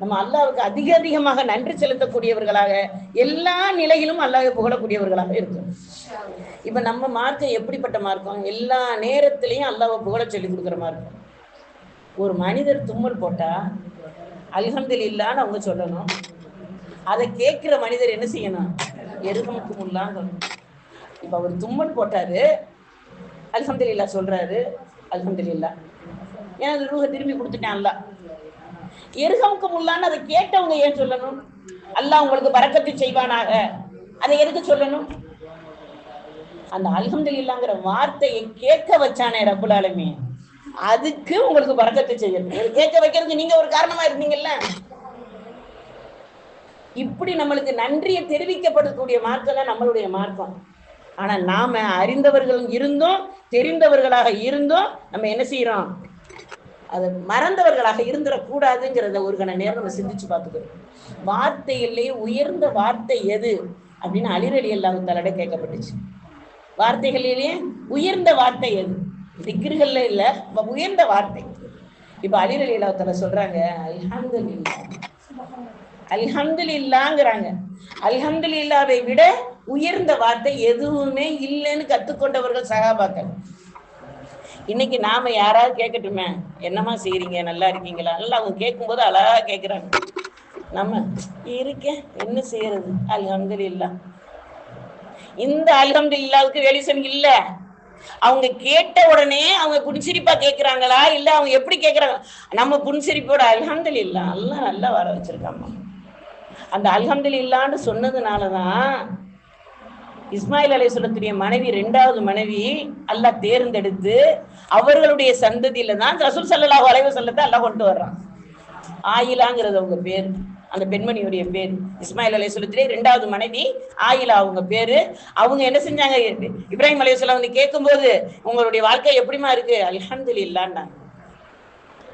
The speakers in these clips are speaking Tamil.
நம்ம அல்லாவுக்கு அதிக அதிகமாக நன்றி செலுத்தக்கூடியவர்களாக எல்லா நிலையிலும் அல்லாவை புகழக்கூடியவர்களாக இருக்கும். இப்ப நம்ம மார்க்கம் எப்படிப்பட்ட மார்க்கம்? எல்லா நேரத்திலையும் அல்லாவை புகழ சொல்லி கொடுக்குற மார்க்கம். ஒரு மனிதர் தும்மல் போட்டா அல்ஹம்துலில்லான்னு அவங்க சொல்லணும். அதை கேட்கிற மனிதர் என்ன செய்யணும்? எருகமுக்கு சொல்லணும். இப்ப அவர் தும்மல் போட்டாரு. அல்ஹம்துலில்லா சொல்றாரு. அல்ஹம்துலில்லா ஏன்னா அது திரும்பி கொடுத்துட்டேன் அல்லாஹ் எருகமுக்கு முல்லான்னு அதை கேட்டவங்க ஏன் சொல்லணும்? அல்லாஹ் உங்களுக்கு பறக்கத்து செய்வானாக. அதை எதுக்கு சொல்லணும்? அந்த அல்ஹம்துலில்லாங்கிற வார்த்தையை கேட்க வச்சானே ரப்புலாலுமே அதுக்கு உங்களுக்கு பறக்கத்தை செய்யணும் கேட்க வைக்கிறதுக்கு நீங்க ஒரு காரணமா இருந்தீங்கல்ல? இப்படி நம்மளுக்கு நன்றியை தெரிவிக்கப்படக்கூடிய மார்க்கம் தான் நம்மளுடைய மார்க்கம். ஆனா நாம அறிந்தவர்கள் இருந்தும் தெரிந்தவர்களாக இருந்தும் நம்ம என்ன செய்யறோம்? அதை மறந்தவர்களாக இருந்துடக்கூடாதுங்கிறத ஒரு கண நேரம் நம்ம சிந்திச்சு பார்த்துக்கிறோம் வார்த்தையிலேயே உயர்ந்த வார்த்தை எது? அப்படின்னு அலிரலி அல்லாஹு தலட கேட்கப்பட்டுச்சு. வார்த்தைகளிலேயே உயர்ந்த வார்த்தை எது? திக்ருகள்ல இல்ல இப்ப உயர்ந்த வார்த்தை. இப்ப அலிரலி அல்லாஹு தலா சொல்றாங்க இல்லாங்கிறாங்க அல்ஹம்துலில்லாங்கிறாங்க. அல்ஹம்துலில்லாவை விட உயர்ந்த வார்த்தை எதுவுமே இல்லைன்னு கத்துக்கொண்டவர்கள் சகாபாக்கள். இன்னைக்கு நாம யாராவது கேட்கட்டுமே என்னம்மா செய்றீங்க? நல்லா இருக்கீங்களா? நல்லா அவங்க கேட்கும்போது அழகா கேட்குறாங்க நம்ம இருக்கேன். என்ன செய்யறது அல்ஹம்துலில்லா இந்த அல்ஹம்துலில்லாவுக்கு வெளிசன் இல்ல. அவங்க கேட்ட உடனே அவங்க புன்சிரிப்பா கேக்குறாங்களா? இல்ல அவங்க எப்படி கேக்குறாங்க? நம்ம புன்சிரிப்போட அல்ஹம்துலில்லா எல்லாம் நல்லா வர வச்சிருக்காம்மா அந்த அல்ஹம்துலில்லான்னு சொன்னதுனாலதான் இஸ்மாயில் அலை சொல்லக்கூடிய மனைவி ரெண்டாவது மனைவி அல்லாஹ் தேர்ந்தெடுத்து அவர்களுடைய சந்ததியில தான் ரசூல் சல்லாஹ் அலைஹி செல்லத்தை அல்லாஹ் கொண்டு வர்றான். ஆயிலாங்கிறது அவங்க பேர் அந்த பெண்மணியுடைய பேர். இஸ்மாயில் அலை சொல்லத்திலே ரெண்டாவது மனைவி ஆயிலா அவங்க பேரு. அவங்க என்ன செஞ்சாங்க? இப்ராஹிம் அலைஹி வந்து கேட்கும்போது உங்களுடைய வாழ்க்கை எப்படிமா இருக்கு? அல்ஹம்துலில்லான்னாங்க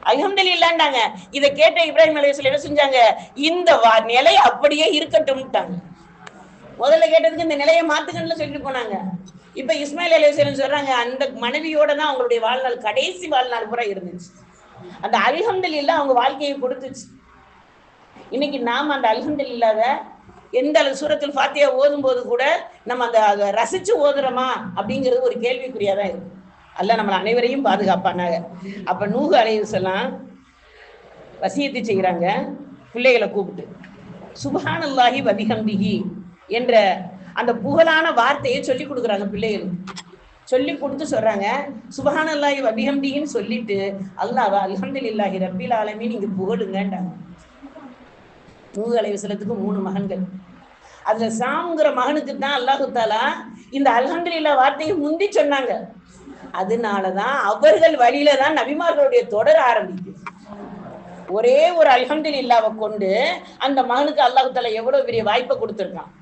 அல்ஹம்துலில்லாண்டாங்க இதை கேட்ட இப்ராஹிம் அலைஹி என்ன செஞ்சாங்க? இந்த வா- நிலை அப்படியே இருக்கட்டும்ட்டாங்க. முதல்ல கேட்டதுக்கு இந்த நிலையை மாத்துங்கன்னு சொல்லிட்டு போனாங்க. இப்ப இஸ்மாயில் அலைஹிஸ்ஸலாம் சொல்றாங்க அந்த மனைவியோட தான் அவங்களுடைய வாழ்நாள் கடைசி வாழ்நாள் பூரா இருந்துச்சு. அந்த அல்ஹம்துலில்லாஹ் அவங்க வாழ்க்கையை கொடுத்துச்சு. இன்னைக்கு நாம அந்த அல்ஹம்துலில்லாத எந்த அளவு சூரத்தில் ஃபாத்தியா ஓதும் போது கூட நம்ம அந்த அதை ரசிச்சு ஓதுறோமா அப்படிங்கிறது ஒரு கேள்விக்குறியா தான் இருக்கு. அல்ல நம்மளை அனைவரையும் பாதுகாப்பானாங்க அப்ப நூகு எல்லாம் வசியத்தை செய்கிறாங்க பிள்ளைகளை கூப்பிட்டு. சுபஹானல்லாஹி வதிகம்பிகி என்ற அந்த புகழான வார்த்தையை சொல்லி கொடுக்குறாங்க பிள்ளைகளுக்கு சொல்லி கொடுத்து சொல்றாங்க சுபஹானல்லாஹி வபிஹம்திஹின்னு சொல்லிட்டு அல்லாஹ் அல்ஹம்துலில்லாஹி ரப்பில் ஆலமீன் நீங்க புகழுங்கன்றாங்க. நூறு அலைவசலத்துக்கு மூணு மகன்கள். அதுல சாம்ங்கிற மகனுக்கு தான் அல்லாஹு தாலா இந்த அல்ஹம்துலில்லா வார்த்தையை முந்தி சொன்னாங்க. அதனாலதான் அவர்கள் வழியில தான் நபிமார்களுடைய தொடர் ஆரம்பிக்குது. ஒரே ஒரு அல்ஹம்துலில்லாவை கொண்டு அந்த மகனுக்கு அல்லாஹு தாலா எவ்வளவு பெரிய வாய்ப்பை கொடுத்துருக்கான்.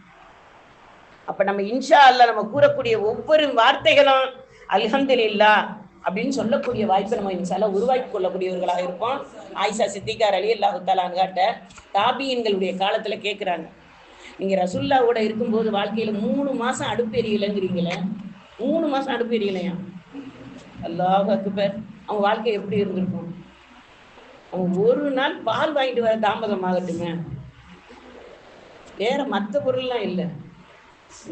அப்ப நம்ம இன்ஷா அல்ல நம்ம கூறக்கூடிய ஒவ்வொரு வார்த்தைகளும் அல்ஹம்துலில்லா அப்படின்னு சொல்லக்கூடிய வாய்ப்பை நம்ம இன்ஷால்லா உருவாக்கி கொள்ளக்கூடியவர்களாக இருப்போம். ஆயிஷா சித்திகார் அலி அல்லாஹு தாலான்காட்ட தாபியன்களுடைய காலத்துல கேட்குறாங்க நீங்க ரசுல்லாவோட இருக்கும்போது வாழ்க்கையில மூணு மாசம் அடுப்பு எரியலைங்கிறீங்களே? மூணு மாசம் அடுப்பு எரியலையா? அல்லாஹ் அக்பர். அவங்க வாழ்க்கை எப்படி இருந்திருக்கும்? அவங்க ஒரு நாள் பால் வாங்கிட்டு வர தாமதமாகட்டுமே வேற மற்ற பொருள்லாம் இல்லை.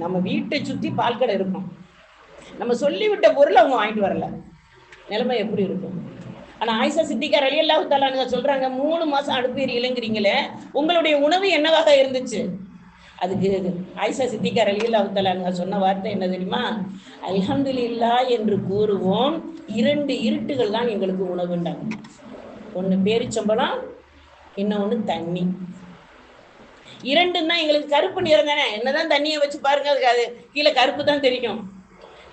நம்ம வீட்டை சுத்தி பால் கடை இருக்கும். நம்ம சொல்லிவிட்ட பொருள் அவங்க வாங்கிட்டு வரல. நிலைமை எப்படி இருக்கும்? ஆனா ஆயிஷா சித்திகார் அலி அல்லாஹு தாலானுங்க சொல்றாங்க மூணு மாசம் அடுப்பு உங்களுடைய உணவு என்னவாக இருந்துச்சு? அதுக்கு ஆயிஷா சித்திகார் அலி அல்லாஹு தாலானுங்க சொன்ன வார்த்தை என்ன தெரியுமா? அல்ஹம்துலில்லா என்று கூறுவோம் இரண்டு இருட்டுகள் தான் எங்களுக்கு உணவுண்டாங்க. ஒன்று பேரிச்சம்பளம் இன்னொன்று தண்ணி. இரண்டுன்னா எங்களுக்கு கருப்பு நிறம் தானே? என்னதான் தண்ணியை வச்சு பாருங்க அதுக்கு அது கீழே கருப்பு தான் தெரியும்.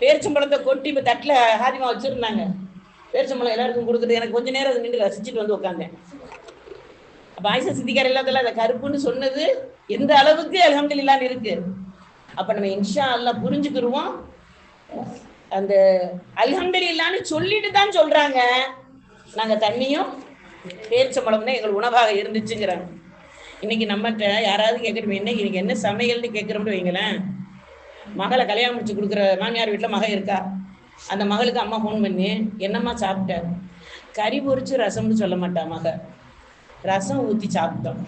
பேரிச்சம்பழத்தை கொட்டி இப்போ தட்டில் ஹாதிமா வச்சுருந்தாங்க. பேரிச்சம்பழம் எல்லாருக்கும் கொடுத்துட்டு எனக்கு கொஞ்ச நேரம் அதை நின்று ரசிச்சுட்டு வந்து உட்காந்தேன் அப்போ ஆயிஷா சித்திகார் இல்லாதல அந்த கருப்புன்னு சொன்னது எந்த அளவுக்கு அல்ஹம்துலில்லான்னு இருக்கு. அப்போ நம்ம இன்ஷா எல்லாம் புரிஞ்சுக்கிடுவோம் அந்த அல்ஹம்துலில்லான்னு சொல்லிட்டு தான் சொல்றாங்க. நாங்க தண்ணியும் பேரிச்சம்பழம் தான் எங்கள் உணவாக இருந்துச்சுங்கிறாங்க. இன்னைக்கு நம்மகிட்ட யாராவது கேட்கணும் என்ன இன்னைக்கு என்ன சமையல்னு கேட்குறோம்னு வைங்களேன். மகளை கல்யாணம் முடிச்சு கொடுக்குற மாமியார் வீட்டில் மக இருக்கா? அந்த மகளுக்கு அம்மா ஃபோன் பண்ணி என்னம்மா சாப்பிட்ட? கறி பொறிச்சு ரசம்னு சொல்ல மாட்டா மக. ரசம் ஊற்றி சாப்பிட்டோம்.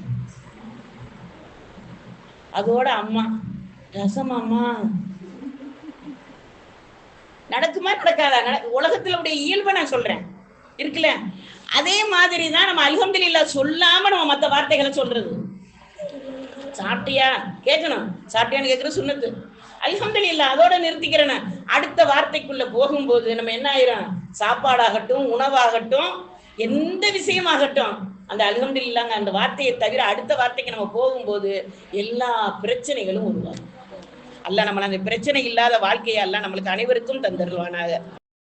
அதோட அம்மா ரசம் அம்மா. நடக்குமா நடக்காதா? நட- உலகத்துல உடைய இயல்பை நான் சொல்றேன். இருக்குல்ல? அதே மாதிரி தான் நம்ம அல்ஹம்துலில்லாஹ் சொல்லாம நம்ம மத்த வார்த்தைகளை சொல்றது. சாப்பிட்டியா? கேட்கணும். சாப்பிட்டியான்னு கேட்கறது சுண்ணத்து. அல்ஹம்துலில்லாஹ் அதோட நிறுத்திக்கிறேன்னு அடுத்த வார்த்தைக்குள்ள போகும்போது நம்ம என்ன ஆயிரும்? சாப்பாடாகட்டும் உணவாகட்டும் எந்த விஷயமாகட்டும் அந்த அல்ஹம்துலில்லாங்க அந்த வார்த்தையை தவிர அடுத்த வார்த்தைக்கு நம்ம போகும்போது எல்லா பிரச்சனைகளும் உருவாகும். அல்ல நம்மளை அந்த பிரச்சனை இல்லாத வாழ்க்கையெல்லாம் நம்மளுக்கு அனைவருக்கும் தந்தருவானாக.